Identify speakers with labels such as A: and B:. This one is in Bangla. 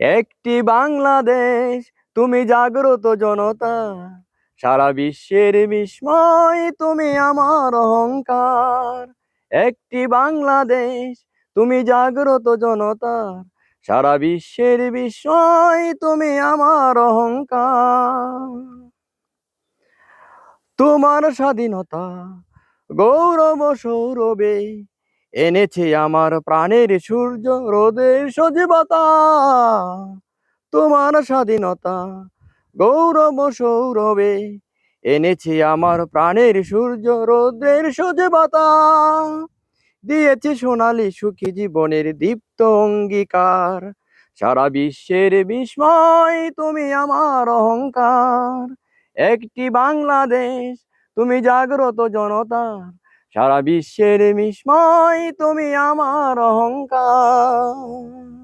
A: একটি বাংলাদেশ, তুমি জাগ্রত জনতা। সারা বিশ্বের বিস্ময়, তুমি আমার অহংকার। একটি বাংলাদেশ, তুমি জাগ্রত জনতা। সারা বিশ্বের বিস্ময়, তুমি আমার অহংকার। তোমার স্বাধীনতা, গৌরব, সৌরভে এনেছে আমার প্রাণের সূর্য রোদের সজীবতা। তোমার স্বাধীনতা, গৌরব সৌরভে এনেছে আমার প্রাণের সূর্য রোদের সজীবতা। দিয়েছে সোনালি সুখী জীবনের দীপ্ত অঙ্গীকার। সারা বিশ্বের বিস্ময়, তুমি আমার অহংকার। একটি বাংলাদেশ, তুমি জাগ্রত জনতা সারা বিশ্বের বিস্ময় তুমি আমার অহংকার।